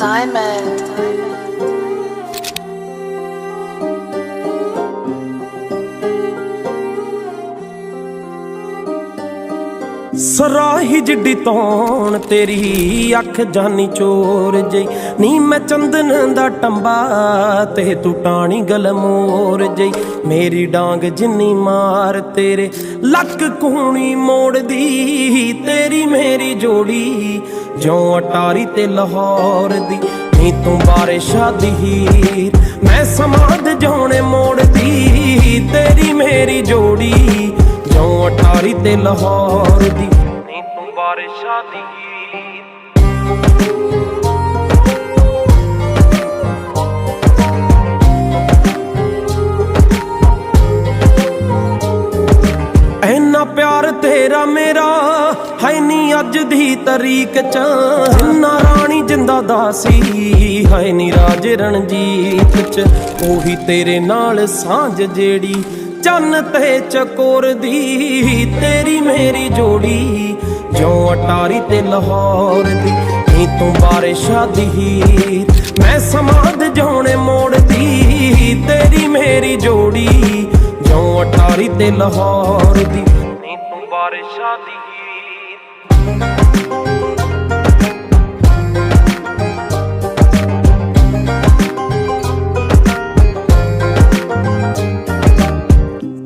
Diamond. ਸਰਾਹੀ ਜਿੱਡੀ ਤੌਣ ਤੇਰੀ, ਅੱਖ ਜਾਨੀ ਚੋਰ ਜਈ। ਨੀ ਮੈਂ ਚੰਦਨ ਦਾ ਟੰਬਾ ਤੇ ਤੂੰ ਟਾਣੀ ਗਲਮੋਰ ਜਈ। ਮੇਰੀ ਡਾਂਗ ਜਿੰਨੀ ਮਾਰ ਤੇਰੇ, ਲੱਕ ਕੂਣੀ ਮੋੜਦੀ, ਤੇਰੀ ਮੇਰੀ ਜੋੜੀ ਜਿਉਂ ਅਟਾਰੀ ਤੇ ਲਾਹੌਰ ਦੀ। ਨੀ ਤੂੰ ਬਾਰਿਸ਼ਾਂ ਦੀ ਹੀਰ, ਮੈਂ ਸਮਾਦ ਜਾਉਣੇ ਮੋੜਦੀ, ਤੇਰੀ ਮੇਰੀ ਜੋੜੀ ਜਿਉਂ ਅਟਾਰੀ ਤੇ ਲਾਹੌਰ ਦੀ? ਨੀ ਤੂੰ ਬਾਰਿਸ਼ਾਂ ਦੀ ਐਨਾ ਪਿਆਰ ਤੇਰਾ ਮੇਰਾ ਹੈ ਨੀ ਅੱਜ ਦੀ ਤਰੀਕ ਚ। ਨਾ ਰਾਣੀ ਜਿੰਦਾ ਦਾਸੀ ਹੈ ਨੀ ਰਾਜ ਰਣਜੀਤ ਚ। ਉਹੀ ਤੇਰੇ ਨਾਲ ਸਾਂਝ ਜਿਹੜੀ ਚੰਨ ਤੇ ਚਕੋਰ ਦੀ ਤੇਰੀ ਮੇਰੀ ਜੋੜੀ, ਜਿਉਂ ਅਟਾਰੀ ਤੇ ਲਾਹੌਰ ਦੀ, ਨੀ ਤੂੰ ਬਾਰਿਸ਼ਾਂ ਦੀ ਮੈਂ ਸਮਾਦ ਜਾਉਣੇ ਮੋੜਦੀ ਤੇਰੀ ਮੇਰੀ ਜੋੜੀ, ਜਿਉਂ ਅਟਾਰੀ ਤੇ ਲਾਹੌਰ ਦੀ, ਨੀ ਤੂੰ ਬਾਰਿਸ਼ਾਂ ਦੀ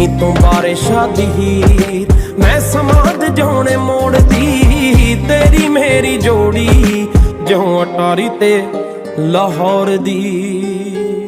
ਨੀ ਤੂੰ ਬਾਰਿਸ਼ਾਂ ਦੀ ਮੈਂ ਸਮਾਦ ਜਾਉਣੇ ਮੋੜਦੀ ਤੇਰੀ ਮੇਰੀ ਜੋੜੀ, ਜਿਉਂ ਅਟਾਰੀ ਤੇ ਲਾਹੌਰ ਦੀ।